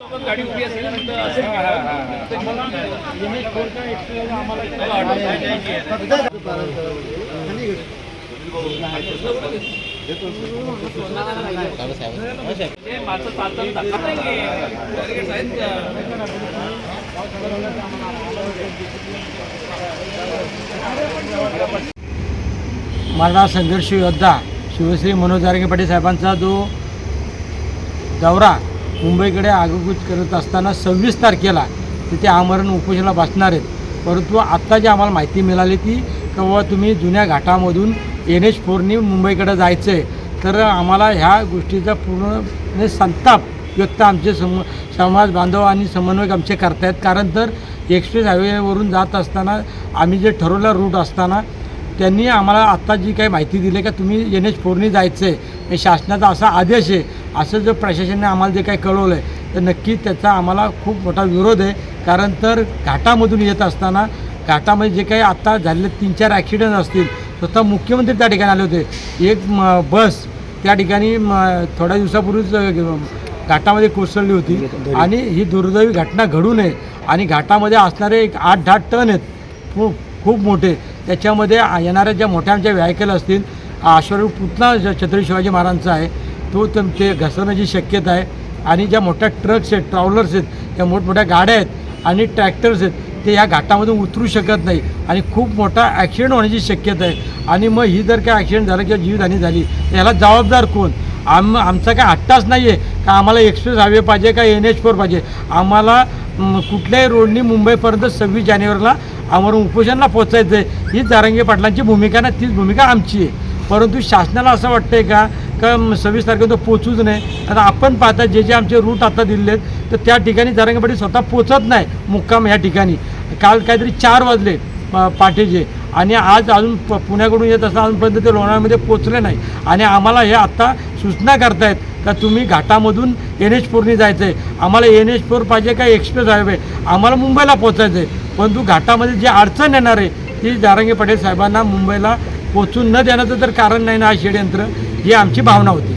गाडी उभी असेल मराठा संघर्ष योद्धा शिवश्री मनोज जारंगे पाटील साहेबांचा जो दौरा मुंबईकडे आगेकूच करत असताना सव्वीस तारखेला तिथे आमरण उपोषणाला बसणार आहेत. परंतु आत्ता जी आम्हाला माहिती मिळाली ती की बाबा तुम्ही जुन्या घाटामधून एन एच फोरनी मुंबईकडे जायचं आहे तर आम्हाला ह्या गोष्टीचा पूर्णपणे संताप व्यक्त आमचे सम समाज बांधव आणि समन्वयक आमचे करतायत. कारण तर एक्सप्रेस हायवेवरून जात असताना आम्ही जे ठरवलं रूट असताना त्यांनी आम्हाला आत्ता जी काही माहिती दिली का तुम्ही एन एच फोरनी जायचं आहे शासनाचा असा आदेश आहे. असं जर प्रशासनाने आम्हाला जे काही कळवलं आहे तर नक्की त्याचा आम्हाला खूप मोठा विरोध आहे. कारण तर घाटामधून येत असताना घाटामध्ये जे काही आत्ता झालेले तीन चार ॲक्सिडेंट असतील स्वतः मुख्यमंत्री त्या ठिकाणी आले होते. एक म, बस त्या ठिकाणी थोड्या दिवसापूर्वीच घाटामध्ये कोसळली होती. आणि ही दुर्दैवी घटना घडू नये. आणि घाटामध्ये असणारे एक आठ दहा टन आहेत खूप खूप मोठे. त्याच्यामध्ये येणाऱ्या ज्या मोठ्या आमच्या व्हायकल असतील अश्वरूप पुतळा छत्रपती शिवाजी महाराजांचा आहे. तो तुम ते घसरण्याची शक्यता आहे. आणि ज्या मोठ्या ट्रक्स आहेत ट्रॅव्हलर्स आहेत त्या मोठमोठ्या गाड्या आहेत आणि ट्रॅक्टर्स आहेत ते या घाटामधून उतरू शकत नाही. आणि खूप मोठा ॲक्सिडेंट होण्याची शक्यता आहे. आणि मग ही जर काय ॲक्सिडेंट झाला किंवा जीवहानी झाली तर याला जबाबदार कोण? आम आमचा काय हट्टाच नाही आहे का आम्हाला एक्सप्रेस हायवे पाहिजे का एन एच फोर पाहिजे? आम्हाला कुठल्याही रोडनी मुंबईपर्यंत सव्वीस जानेवारीला आम्हाला उपोषणला पोचायचं आहे हीच जारंगे पाटलांची भूमिका ना तीच भूमिका आमची आहे. परंतु शासनाला असं वाटतं आहे का? का सव्वीस तारखेला पोचूच नाही. आता आपण पाहता जे जे आमचे रूट आता दिले आहेत तर त्या ठिकाणी जारंगे स्वतः पोचत नाही मुक्काम ह्या ठिकाणी. काल काहीतरी चार वाजले प- पाठीचे. आणि आज अजून प पुण्याकडून येत असताना अजूनपर्यंत ते लोणावळ्यामध्ये पोचले नाही. आणि आम्हाला हे आत्ता सूचना करतायत का तुम्ही घाटामधून एन एच फोरनी जायचं आहे आम्हाला एन एच फोर पाहिजे का एक्सप्रेस हायवे आम्हाला मुंबईला पोचायचं आहे परंतु घाटामध्ये जी अडचण येणार आहे ती जारंगे पटेल साहेबांना मुंबईला पोचून न देण्याचं तर कारण नाही ना हा षडयंत्र. ही आमची भावना होती.